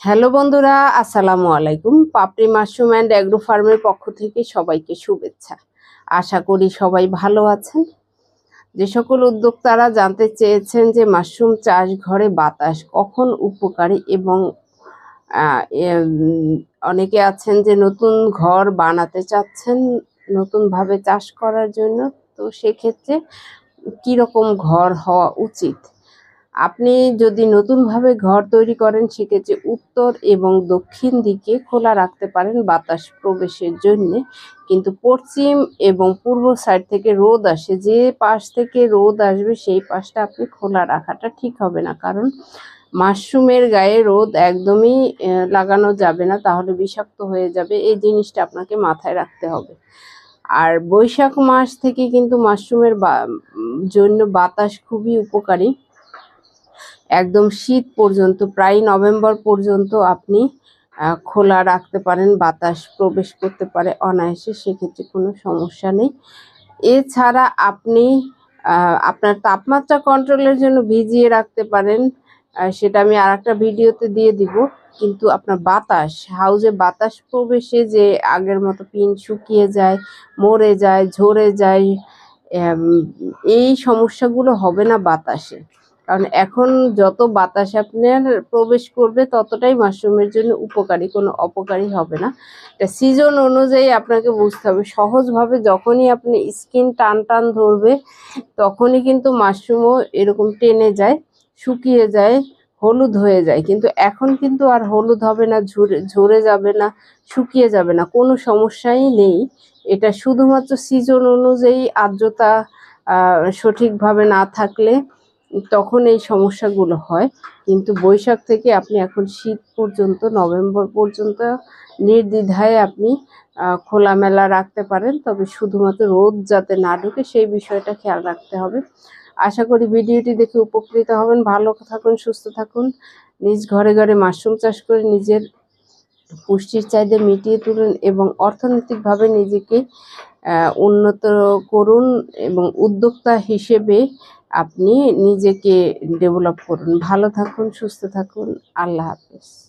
Hello বন্ধুরা, আসসালামু আলাইকুম। পাপড়ি মাশরুম অ্যান্ড অ্যাগ্রো ফার্মের পক্ষ থেকে সবাইকে শুভেচ্ছা। আশা করি সবাই ভালো আছেন। যে সকল উদ্যোক্তারা জানতে চেয়েছেন যে মাশরুম চাষ ঘরে বাতাস কখন উপকারী এবং অনেকে আছেন যে নতুন ঘর বানাতে চাচ্ছেন নতুনভাবে চাষ করার জন্য। তো সেক্ষেত্রে কীরকম ঘর হওয়া উচিত? আপনি যদি নতুনভাবে ঘর তৈরি করেন, সেক্ষেত্রে উত্তর এবং দক্ষিণ দিকে খোলা রাখতে পারেন বাতাস প্রবেশের জন্য। কিন্তু পশ্চিম এবং পূর্ব সাইড থেকে রোদ আসে, যে পাশ থেকে রোদ আসবে, সেই পাশটা আপনি খোলা রাখাটা ঠিক হবে না। কারণ মাশরুমের গায়ে রোদ একদমই লাগানো যাবে না, তাহলে বিষাক্ত হয়ে যাবে। এই জিনিসটা আপনাকে মাথায় রাখতে হবে। আর বৈশাখ মাস থেকে কিন্তু মাশরুমের জন্য বাতাস খুবই উপকারী। একদম শীত পর্যন্ত, প্রায় নভেম্বর পর্যন্ত আপনি খোলা রাখতে পারেন, বাতাস প্রবেশ করতে পারে অনায়াসে, সেক্ষেত্রে কোনো সমস্যা নেই। এছাড়া আপনি আপনার তাপমাত্রা কন্ট্রোলের জন্য ভিজিয়ে রাখতে পারেন সেটা আমি আর একটা ভিডিওতে দিয়ে দিব। কিন্তু আপনার বাতাস, হাউজে বাতাস প্রবেশে যে আগের মতো পিন শুকিয়ে যায়, মরে যায়, ঝরে যায় এই সমস্যাগুলো হবে না বাতাসে। কারণ এখন যত বাতাস আপনার প্রবেশ করবে, ততটাই মাশরুমের জন্য উপকারী, কোনো অপকারী হবে না। এটা সিজন অনুযায়ী আপনাকে বুঝতে হবে, সহজভাবে যখনই আপনি স্কিন টান টান ধরবে, তখনই কিন্তু মাশরুমও এরকম টেনে যায়, শুকিয়ে যায়, হলুদ হয়ে যায়। কিন্তু এখন কিন্তু আর হলুদ হবে না, ঝরে ঝরে যাবে না, শুকিয়ে যাবে না, কোনো সমস্যাই নেই। এটা শুধুমাত্র সিজন অনুযায়ী আর্দ্রতা সঠিকভাবে না থাকলে তখন এই সমস্যাগুলো হয়। কিন্তু বৈশাখ থেকে আপনি এখন শীত পর্যন্ত, নভেম্বর পর্যন্ত নির্দ্বিধায় আপনি খোলামেলা রাখতে পারেন। তবে শুধুমাত্র রোদ যাতে না ঢুকে সেই বিষয়টা খেয়াল রাখতে হবে। আশা করি ভিডিওটি দেখে উপকৃত হবেন। ভালো থাকুন, সুস্থ থাকুন। নিজ ঘরে ঘরে মাশরুম চাষ করে নিজের পুষ্টির চাহিদা মিটিয়ে তুলুন এবং অর্থনৈতিকভাবে নিজেকে উন্নত করুন এবং উদ্যোক্তা হিসেবে আপনি নিজেকে ডেভেলপ করুন। ভালো থাকুন, সুস্থ থাকুন। আল্লাহ হাফেজ।